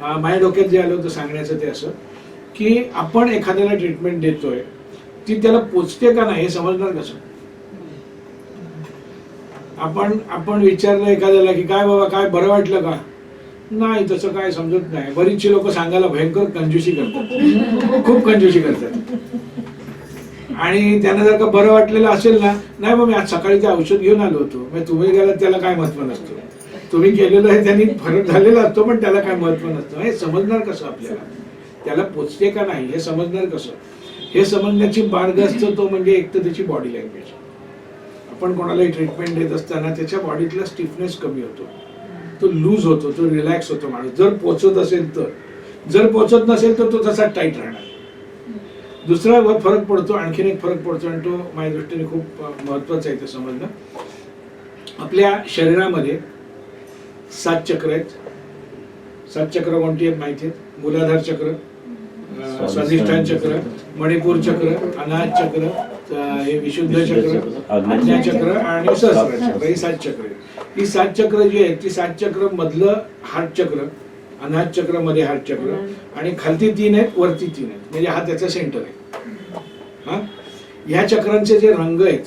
माझ्या डोक्यात जे आलं होतं सांगण्याचं ते असं की आपण एखाद्याला ट्रीटमेंट देतोय ती त्याला पोचते का नाही हे समजणार कसं? आपण आपण विचारलं एखाद्याला की काय बाबा काय बरं वाटलं का? नाही तसं काय समजत नाही. बरीचशी लोक सांगायला भयंकर कंजूशी करतात. खूप कंजूशी करतात. आणि त्यांना जर का बरं वाटलेलं असेल ना नाही मग मी आज सकाळी ते औषध घेऊन आलो होतो. मग तुम्ही गेला त्याला काय महत्त्व नसतं. तुम्ही केलेलं आहे त्यांनी फरक झालेला असतो पण त्याला काय महत्त्व नसतं. हे समजणार कसं आपल्याला? त्याला पोचते का नाही हे समजणार कसं? हे समजण्याची मार्ग असतो तो म्हणजे एक तर त्याची बॉडी लँग्वेज आपण कोणालाही ट्रीटमेंट देत असताना त्याच्या बॉडीतला स्टिफनेस कमी होतो. तो लूज होतो तो रिलॅक्स होतो माणूस. जर पोचत असेल तर. जर पोचत नसेल तर तो तसा टाईट राहणार. दुसरा फरक पडतो आणखीन एक फरक पडतो आणि तो माझ्या दृष्टीने खूप महत्त्वाचा आहे ते समजणं. आपल्या शरीरामध्ये सात चक्र आहेत. सात चक्र कोणती आहेत माहिती आहेत? मूलाधार चक्र स्वाधिष्ठान चक्र मणिपूर चक्र अनाहत चक्र हे विशुद्ध चक्र आज्ञा चक्र आणि सहस्र चक्र. ही सात चक्र आहेत. ही सात चक्र जी आहेत ती सात चक्र मधलं हार्ट चक्र अनाहत चक्रमध्ये हार्ट चक्र आणि खालती तीन आहेत वरती तीन आहेत. म्हणजे हा त्याचा सेंटर आहे. हा? ह्या चक्रांचे जे रंग आहेत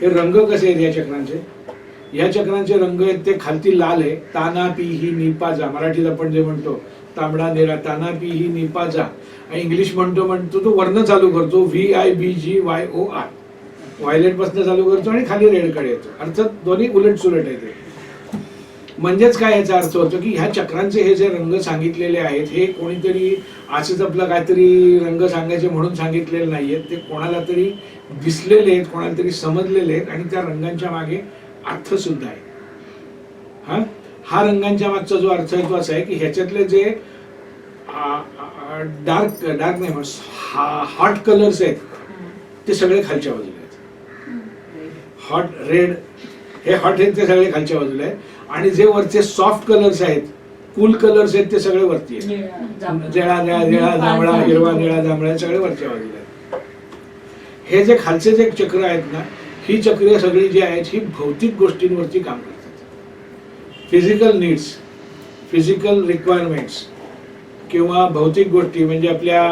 हे रंग कसे आहेत या चक्रांचे? या चक्रांचे रंग आहेत ते खालती लाल आहे. ताना पी ही निपाजा मराठीत आपण जे म्हणतो तांबडा निरा ताना पी ही निपाजा आणि इंग्लिश म्हणतो म्हणतो तो वर्ण चालू करतो V I B G Y O R व्हायलेटपासून चालू करतो आणि खाली रेडकडे येतो. अर्थात दोन्ही उलट सुलट येते म्हणजेच काय याचा अर्थ होतो की ह्या चक्रांचे हे जे रंग सांगितलेले आहेत हे कोणीतरी असंच आपलं काहीतरी रंग सांगायचे म्हणून सांगितलेले नाही आहेत ते कोणाला तरी दिसलेले आहेत कोणाला तरी समजलेले आहेत आणि त्या रंगांच्या मागे अर्थ सुद्धा आहे. हा? हा रंगांच्या मागचा जो अर्थ आहे तो असा आहे की ह्याच्यातले जे डार्क डार्क नाही हॉट कलर्स आहेत ते सगळे खालच्या बाजूला आहेत. हॉट रेड हे हॉट आहेत ते सगळे खालच्या बाजूला आहेत. आणि जे वरचे सॉफ्ट कलर्स आहेत कूल कलर्स आहेत ते सगळे वरती आहेत. निळा निळा निळा जांभळा. हिरवा निळा जांभळा हे सगळे वरच्या बाजूला आहेत. हे जे खालचे जे चक्र आहेत ना ही चक्रिय सगळी जी आहेत ही भौतिक गोष्टींवरती काम करतात. फिजिकल नीड्स फिजिकल रिक्वायरमेंट्स किंवा भौतिक गोष्टी म्हणजे आपल्या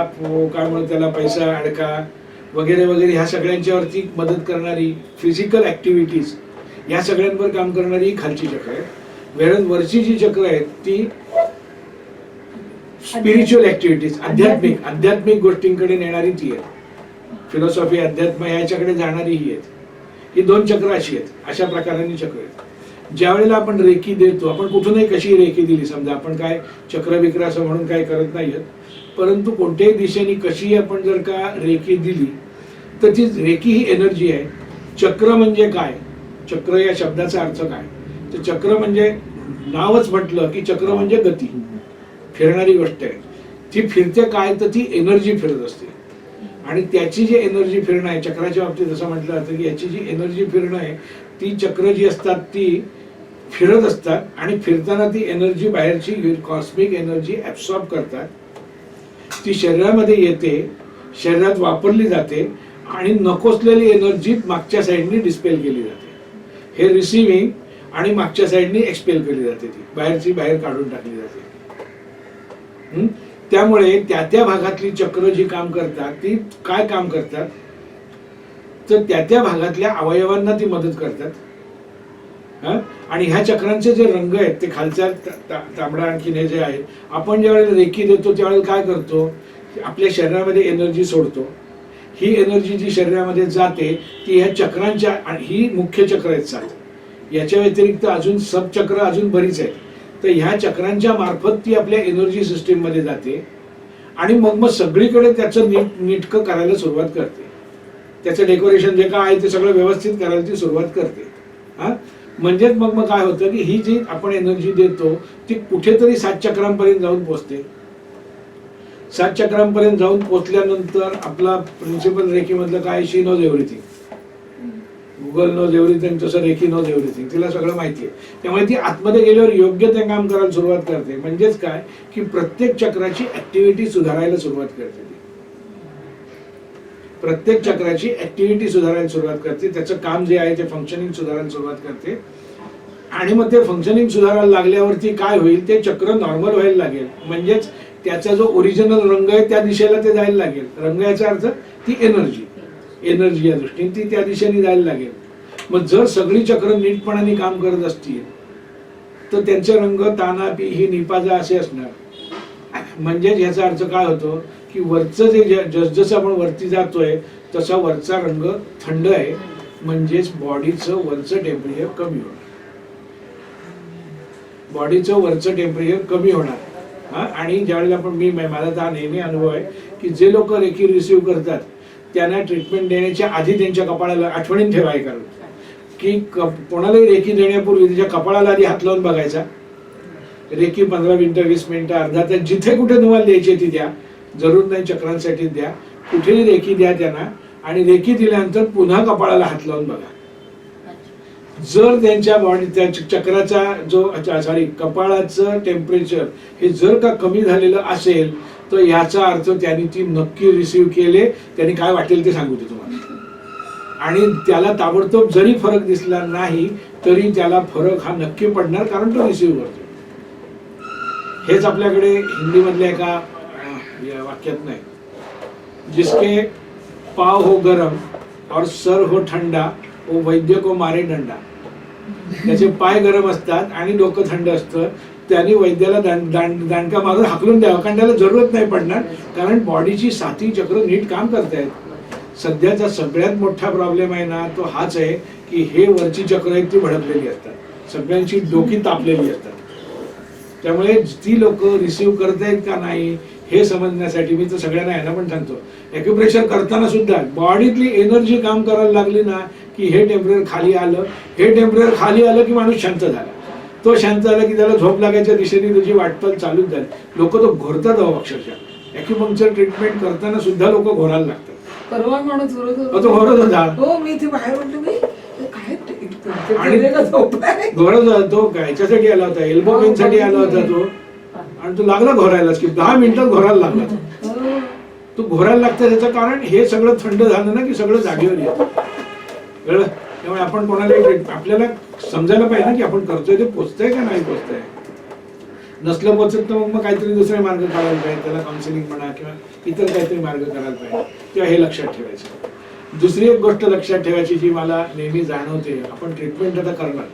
काय म्हणतात त्याला पैसा अडका वगैरे वगैरे ह्या सगळ्यांच्यावरती मदत करणारी फिजिकल ॲक्टिव्हिटीज या सगळ्यांवर काम करणारी खालची चक्र आहेत वेळेस वरची जी चक्र आहेत ती स्पिरिच्युअल ऍक्टिव्हिटीज आध्यात्मिक आध्यात्मिक गोष्टींकडे नेणारी ती आहेत फिलॉसॉफी अध्यात्म याच्याकडे जाणारी ही आहेत. ही दोन चक्र अशी आहेत. अशा प्रकारांनी चक्र आहेत. ज्या वेळेला आपण रेखी देतो आपण कुठूनही कशी रेखी दिली समजा आपण काय चक्र विक्र असं म्हणून काय करत नाही आहेत परंतु कोणत्याही दिशेने कशी आपण जर का रेखी दिली तर ती रेखी ही एनर्जी आहे. चक्र म्हणजे काय? चक्र या शब्दाचा अर्थ काय? तर चक्र म्हणजे नावच म्हटलं की चक्र म्हणजे गती. फिरणारी गोष्ट आहे. ती फिरते काय? तर ती एनर्जी फिरत असते. आणि त्याची जी एनर्जी फिरणं आहे चक्राच्या बाबतीत असं म्हटलं जातं की याची जी एनर्जी फिरणं आहे ती चक्र जी असतात ती फिरत असतात आणि फिरताना ती एनर्जी बाहेरची कॉस्मिक एनर्जी ऍब्सॉर्ब करतात ती शरीरामध्ये येते शरीरात वापरली जाते आणि नकोसलेली एनर्जी मागच्या साईडनी डिस्पेल केली जाते. हे रिसिव्हिंग आणि मागच्या साईडनी एक्सपेल केली जाते ती. बाहेरची बाहेर काढून टाकली जाते त्यामुळे त्या त्या भागातली चक्र जी काम करतात ती काय काम करतात? तर त्या त्या भागातल्या अवयवांना ती मदत करतात. आणि ह्या चक्रांचे जे रंग आहेत ते खालच्या तांबडा आणखीन हे जे आहेत आपण ज्यावेळेला रेकी देतो त्यावेळेला काय करतो? आपल्या शरीरामध्ये एनर्जी सोडतो. ही एनर्जी जी शरीरामध्ये जाते ती ह्या चक्रांच्या ही मुख्य चक्र आहेत सात. याच्या व्यतिरिक्त अजून सबचक्र अजून बरीच आहेत. तर ह्या चक्रांच्या मार्फत ती आपल्या एनर्जी सिस्टीममध्ये जाते आणि मग मग सगळीकडे त्याचं नीट नीटकं करायला सुरुवात करते. त्याचं डेकोरेशन जे काय आहे ते सगळं व्यवस्थित करायला ती सुरुवात करते. हा? म्हणजेच मग मग काय होतं की ही जी आपण एनर्जी देतो ती कुठेतरी सात चक्रांपर्यंत जाऊन पोहोचते सात चक्रांपर्यंत जाऊन पोहोचल्यानंतर आपला प्रिन्सिपल रेखीमधलं काय she knows everything Google knows everything तसं रेखी नोज एव्हरीथिंग तिला सगळं माहिती आहे. त्यामुळे ती आतमध्ये गेल्यावर योग्य ते काम करायला सुरुवात करते. म्हणजेच काय? की प्रत्येक चक्राची ऍक्टिव्हिटी सुधारायला सुरुवात करते ती. प्रत्येक चक्राची ऍक्टिव्हिटी सुधारायला सुरुवात करते. त्याचं काम जे आहे ते फंक्शनिंग सुधारायला सुरुवात करते. आणि मग ते फंक्शनिंग सुधारायला लागल्यावरती काय होईल? ते चक्र नॉर्मल व्हायला लागेल. म्हणजेच त्याचा जो ओरिजिनल रंग आहे त्या दिशेला ते जायला लागेल. रंग याचा अर्थ ती एनर्जी एनर्जी या दृष्टीने ती त्या दिशेने जायला लागेल. मग जर सगळी चक्र नीटपणाने काम करत असतील तर त्यांचे रंग ताना पी ही निपाजा असे असणार. म्हणजेच याचा अर्थ काय होतो की वरचं जे जसजसं आपण वरती जातोय तसा वरचा रंग थंड आहे. म्हणजेच बॉडीचं वरचं टेम्परेचर कमी होणार. बॉडीचं वरचं टेम्परेचर कमी होणार. हा? आणि ज्यावेळेला आपण मी माझा तर हा नेहमी अनुभव आहे की जे लोक रेखी रिसिव्ह करतात त्यांना ट्रीटमेंट देण्याच्या आधी त्यांच्या कपाळाला आठवणीत ठेवाय कारण. की कप कोणालाही रेकी देण्यापूर्वी त्याच्या कपाळाला आधी हात लावून बघायचा. रेकी पंधरा मिनिटं वीस मिनिटं अर्धा तास जिथे कुठे तुम्हाला द्यायची ती द्या. जरूर नाही चक्रांसाठी द्या. कुठेही रेकी द्या त्यांना. आणि रेकी दिल्यानंतर पुन्हा कपाळाला हात लावून बघा. जर त्यांच्या बॉडी त्या चक्राचा जो सॉरी कपाळाचं टेम्परेचर हे जर का कमी झालेलं असेल तर याचा अर्थ त्यांनी ती नक्की रिसीव्ह केले. त्यांनी काय वाटेल ते सांगू दे तुम्हाला. आणि त्याला ताबडतोब जरी फरक दिसला नाही तरी त्याला फरक हा नक्की पडणार कारण तो रिसीव्ह करतो हेच आपल्याकडे हिंदीमधल्या एका या वाक्यात नाही. जिसके पाव हो गरम और सर हो ठंडा वो वैद्य को मारे डंडा. त्याचे पाय गरम असतात आणि डोकं थंड असतं. त्याने वैद्याला दांड दांड- दांडका मारून हाकलून द्यावं. कारण त्याला जरूरत नाही पडणार. कारण बॉडीची साथी चक्र नीट काम करतायत. सध्याचा सगळ्यात मोठा प्रॉब्लेम आहे ना तो हाच आहे की हे वरची चक्र आहेत ती भडकलेली असतात. सगळ्यांची डोकी तापलेली असतात. त्यामुळे ती लोक रिसिव्ह करतायत का नाही हे समजण्यासाठी मी तर सगळ्यांना यांना पण सांगतो. ॲक्युप्रेशर करताना सुद्धा बॉडीतली एनर्जी काम करायला लागली ना की हे टेम्परेचर खाली आलं हे टेम्परेचर खाली आलं की माणूस शांत झाला. तो शांत झाला की त्याला झोप लागायच्या दिशेने त्याची वाटचाल चालूच झाली. लोक तो घोरतात अहो अक्षरशः. ॲक्युपंक्चर ट्रीटमेंट करताना सुद्धा लोक घोरायला लागतात. परवा माणूस तो घोरत होता. हो मी इथे बाहेर आणि-? घोरत होता तो याच्यासाठी आला होता एल्बो पेन साठी आला होता तो. आणि तो लागला घोरायला की दहा मिनिटात घोरायला लागला तो. हो. तो घोरायला लागतं त्याचं कारण हे सगळं थंड झालं ना की सगळं जागेवर येतं. कळलं? त्यामुळे आपण कोणाला आपल्याला समजायला पाहिजे ना की आपण करतोय ते पोचतंय का नाही पोचतंय? नसलं पोचत तर मग काहीतरी दुसरे मार्ग काढायला पाहिजे त्याला काउन्सिलिंग म्हणा किंवा इतर काहीतरी मार्ग करायला पाहिजे. तेव्हा हे लक्षात ठेवायचं. दुसरी एक गोष्ट लक्षात ठेवायची जी मला नेहमी जाणवते आपण ट्रीटमेंट आता करणार.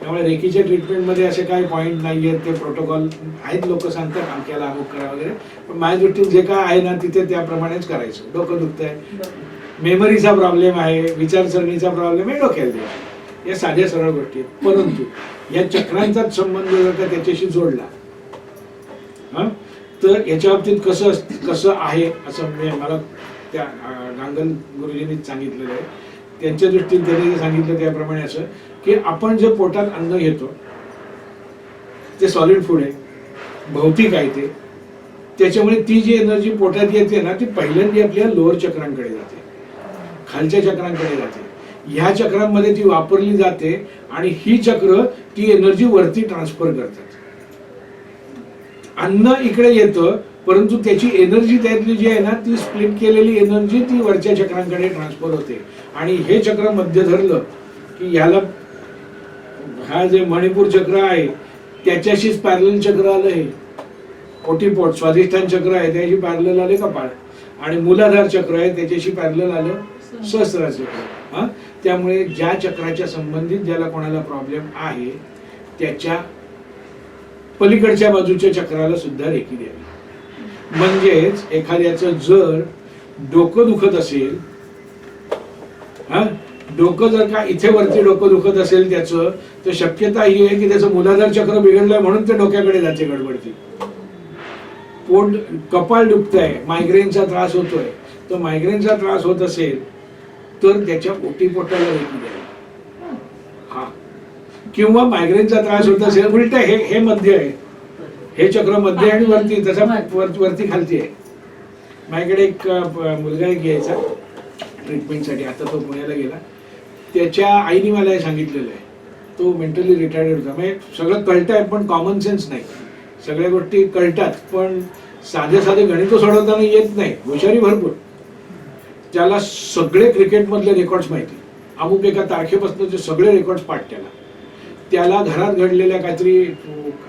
त्यामुळे रेकीच्या ट्रीटमेंटमध्ये असे काही पॉईंट नाही आहेत ते प्रोटोकॉल आहेत लोक सांगतात अमक्याला अमुक करा वगैरे. पण माझ्या दृष्टीने जे काय आहे ना तिथे त्याप्रमाणेच करायचं. डोकं दुखतंय. मेमरीचा प्रॉब्लेम आहे विचारसरणीचा प्रॉब्लेम आहे डोक्याला या साध्या सरळ गोष्टी आहेत. परंतु या चक्रांचाच संबंध जर का त्याच्याशी जोडला हां तर याच्या बाबतीत कसं कसं आहे असं म्हणजे मला त्या नांगल गुरुजींनी सांगितलेलं आहे. त्यांच्या दृष्टीने त्यांनी जे सांगितलं त्याप्रमाणे असं की आपण जे पोटात अन्न घेतो ते सॉलिड फूड आहे भौतिक आहे ते. त्याच्यामुळे ती जी एनर्जी पोटात येते ना ती पहिल्यांदा आपल्या लोअर चक्रांकडे जाते. खालच्या चक्रांकडे जाते. ह्या चक्रांमध्ये ती वापरली जाते आणि ही चक्र ती एनर्जी वरती ट्रान्सफर करतात. अन्न इकडे येतं परंतु त्याची एनर्जी त्यातली जी आहे ना ती स्प्लिट केलेली एनर्जी ती वरच्या चक्रांकडे ट्रान्सफर होते. आणि हे चक्र मध्य धरलं की ह्याला हा जे मणिपूर चक्र आहे त्याच्याशीच पॅरल चक्र आलं हे. पोटीपोट स्वाधिष्ठान चक्र आहे त्याची पॅरल आले कपाळ. आणि मुलाधार चक्र आहे त्याच्याशी पॅरल आलं सहस्राचे त्यामुळे ज्या चक्राच्या संबंधित ज्याला कोणाला प्रॉब्लेम आहे त्याच्या पलीकडच्या बाजूच्या चक्राला सुद्धा रेखी द्यावी. म्हणजेच एखाद्याचं जर डोकं दुखत असेल हा? डोकं जर का इथे वरती डोकं दुखत असेल त्याचं तर शक्यता ही आहे की त्याचं मुलाधार चक्र बिघडलंय म्हणून ते डोक्याकडे जाते गडबडती. पोट कपाळ दुखतंय मायग्रेनचा त्रास होतोय. तर मायग्रेनचा त्रास होत असेल तर त्याच्या पोटीपोटाला रेकी द्यावे हा. किंवा मायग्रेनचा त्रास होत असेल उलट हे हे मध्य आहे. हे चक्र मध्य आणि वरती तसा वर- वरती खालती आहे. माझ्याकडे एक मुलगा एक यायचा ट्रीटमेंटसाठी आता तो पुण्याला गेला. त्याच्या आईने मला हे सांगितलेलं आहे. तो मेंटली रिटायर्ड होता. म्हणजे सगळं कळतं आहे पण कॉमन सेन्स नाही. सगळ्या गोष्टी कळतात पण साधे साधे गणित सोडवताना येत नाही. हुशारी भरपूर. त्याला सगळे क्रिकेटमधले रेकॉर्ड्स माहिती. अमुक एका तारखेपासून जे सगळे रेकॉर्ड्स पाठ त्याला. त्याला घरात घडलेल्या काहीतरी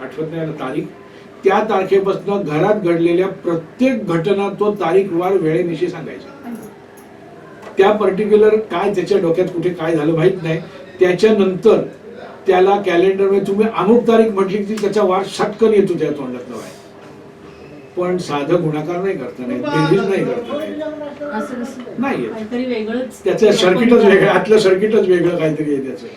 आठवत नाही तारीख. त्या तारखेपासून घरात घडलेल्या प्रत्येक घटना तो तारीखवार वेळेनिशी सांगायचा. त्या पर्टिक्युलर काय त्याच्या डोक्यात कुठे काय झालं माहीत नाही. त्याच्यानंतर त्याला कॅलेंडरमध्ये तुम्ही अमुक तारीख म्हटली की त्याचा वार सटकन येतो त्या तोंडात बाहेर. पण साधं गुणाकार नाही करता नाही बेरीज नाही करता नाही असं कसं? नाही येत. काहीतरी वेगळंच त्याचं सर्किटच वेगळं आतलं सर्किटच वेगळं काहीतरी आहे त्याचं.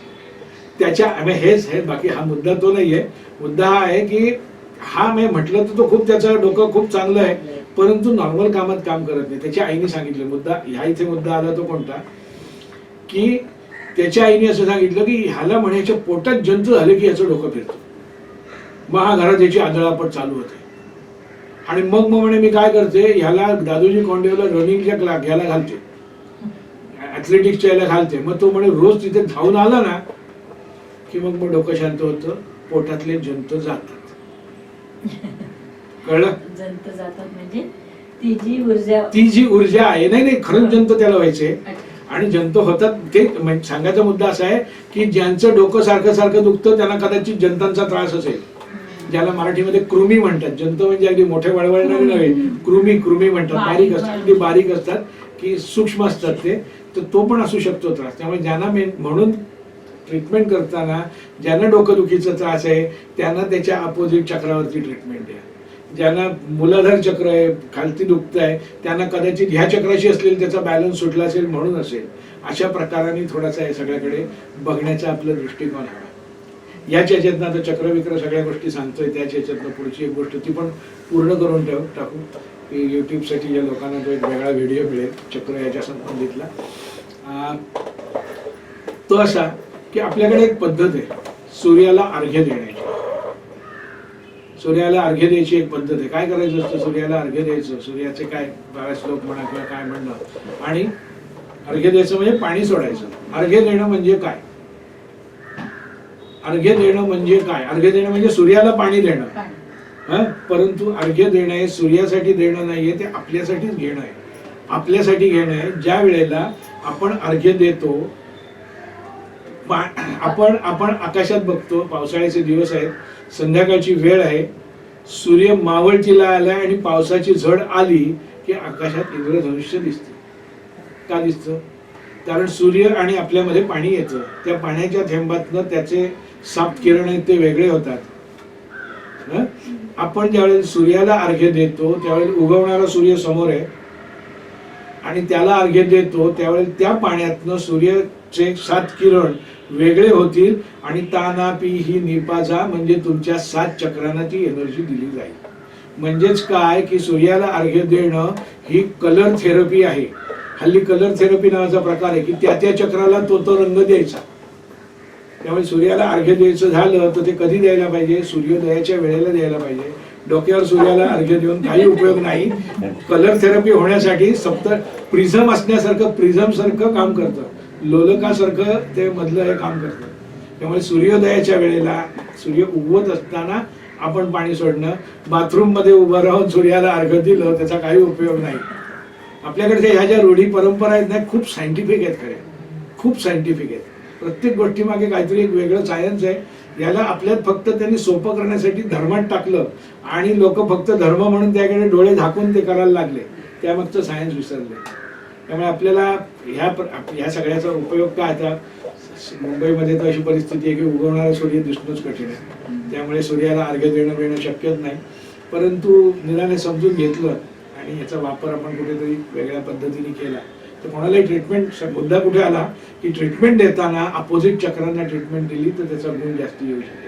त्याच्या आम्ही हेच हे बाकी हा मुद्दा तो नाहीये. मुद्दा हा आहे की हा मी म्हटलं तर तो खूप त्याचं डोकं खूप चांगलं आहे परंतु नॉर्मल कामात काम करत नाही. त्याच्या आईने सांगितलं मुद्दा ह्या इथे मुद्दा आला तो कोणता? की त्याच्या आईने असं सांगितलं की ह्याला म्हणायच्या पोटात जंतू झाले की याचं डोकं फिरतं. मग हा घरात याची आदळापट चालू होते. आणि मग मग म्हणे मी काय करते ह्याला दादोजी कोंडेवला रनिंगच्या क्लास घ्यायला घालते. ऍथलेटिक्सच्या याला घालते. मग तो म्हणे रोज तिथे धावून आला ना की मग मग डोकं शांत होतं पोटातले जंतू जातात. कळलं? जंत जातात म्हणजे ती जी ऊर्जा ती जी ऊर्जा आहे नाही नाही खरंच जंत त्याला व्हायचे. आणि जंत होतात ते म्हणजे सांगायचा मुद्दा असा आहे की ज्यांचं डोकं सारखं सारखं दुखतं त्यांना कदाचित जंतांचा त्रास असेल. ज्याला मराठीमध्ये कृमी म्हणतात. जंत म्हणजे अगदी मोठे वळवळणारे नव्हे कृमी कृमी म्हणतात. बारीक असतात. अगदी बारीक असतात की सूक्ष्म असतात ते. तर तो पण असू शकतो त्रास. त्यामुळे ज्यांना मेन म्हणून ट्रीटमेंट करताना ज्यांना डोकंदुखीचा त्रास आहे त्यांना त्याच्या अपोजिट चक्रावरती ट्रीटमेंट द्या. ज्यांना मूलाधार चक्र आहे खालती दुखत आहे त्यांना कदाचित ह्या चक्राशी असलेली त्याचा बॅलन्स सुटला असेल म्हणून असेल. अशा प्रकाराने थोडासा या सगळ्याकडे बघण्याचा आपला दृष्टिकोन हवा याच याच्यातनं आता चक्रविक्र सगळ्या गोष्टी सांगतोय त्याच याच्यातनं पुढची एक गोष्ट ती पण पूर्ण करून ठेव टाकू. की यूट्यूबसाठी ज्या लोकांना तो एक वेगळा व्हिडिओ मिळेल चक्र याच्या संबंधितला. तो असा की आपल्याकडे एक पद्धत आहे सूर्याला अर्घ्य देण्याची. सूर्याला अर्घ्य द्यायची एक पद्धत आहे. काय करायचं असतं? सूर्याला अर्घ्य द्यायचं. सूर्याचे काय बारा श्लोक म्हणा किंवा काय म्हणणं. आणि अर्घ्य द्यायचं म्हणजे पाणी सोडायचं. अर्घ्य देणं म्हणजे काय? अर्घ्य देणं म्हणजे काय? अर्घ्य देणं म्हणजे सूर्याला पाणी देणं. हं? परंतु अर्घ्य देणं हे सूर्यासाठी देणं नाहीये ते आपल्यासाठीच घेणं आहे. आपल्यासाठी घेणं आहे ज्या वेळेला आपण अर्घ्य देतो आपण आपण आकाशात बघतो पावसाळ्याचे दिवस आहेत संध्याकाळची वेळ आहे सूर्य मावळतीला आलाय आणि पावसाची झड आली की आकाशात इंद्रधनुष्य दिसते. का दिसतं? कारण सूर्य आणि आपल्यामध्ये पाणी येतं. त्या पाण्याच्या थेंबातनं त्याचे साप किरण आहेत ते वेगळे होतात. आपण ज्यावेळेस सूर्याला अर्घ्य देतो त्यावेळेस उगवणारा सूर्य समोर आहे. आणि त्याला अर्घ्य देतो त्यावेळेस त्या पाण्यातनं सूर्याचे सात किरण वेगळे होतील आणि ताना पी ही निपाजा म्हणजे तुमच्या सात चक्रांना ती एनर्जी दिली जाईल. म्हणजेच काय? की सूर्याला अर्घ्य देणं ही कलर थेरपी आहे. हल्ली कलर थेरपी नावाचा प्रकार आहे की त्या त्या चक्राला तो तो रंग द्यायचा. त्यामुळे सूर्याला अर्घ्य द्यायचं झालं तर ते कधी द्यायला पाहिजे? सूर्योदयाच्या वेळेला द्यायला पाहिजे. डोक्यावर सूर्याला अर्घ्य देऊन काही उपयोग नाही. कलर थेरपी होण्यासाठी सप्त प्रिझम असण्यासारखं प्रिझम सारखं काम करतं. लोलकासारखं ते मधलं हे काम करतं. त्यामुळे सूर्योदयाच्या वेळेला सूर्य उगवत असताना आपण पाणी सोडणं बाथरूममध्ये उभं राहून सूर्याला अर्घ्य दिलं त्याचा काही उपयोग नाही. आपल्याकडे ह्या ज्या रूढी परंपरा आहेत ना खूप सायंटिफिक आहेत खरे. खूप सायंटिफिक आहेत. प्रत्येक गोष्टीमागे काहीतरी एक वेगळं सायन्स आहे. याला आपल्यात फक्त त्यांनी सोपं करण्यासाठी धर्मात टाकलं आणि लोक फक्त धर्म म्हणून त्याकडे डोळे झाकून ते करायला लागले. त्यामागचं सायन्स विसरले. त्यामुळे आपल्याला ह्या प्र- ह्या सगळ्याचा उपयोग काय आता? मुंबईमध्ये तर अशी परिस्थिती आहे की उगवणारा सूर्य दिसणंच कठीण आहे. त्यामुळे सूर्याला अर्घ्य देणं मिळणं शक्यच नाही. परंतु निराने समजून घेतलं आणि याचा वापर आपण कुठेतरी वेगळ्या पद्धतीने केला. तर कोणालाही ट्रीटमेंट मुद्दा कुठे आला? की ट्रीटमेंट देताना अपोजिट चक्रांना ट्रीटमेंट दिली तर त्याचा गुण जास्त येऊ शकतो.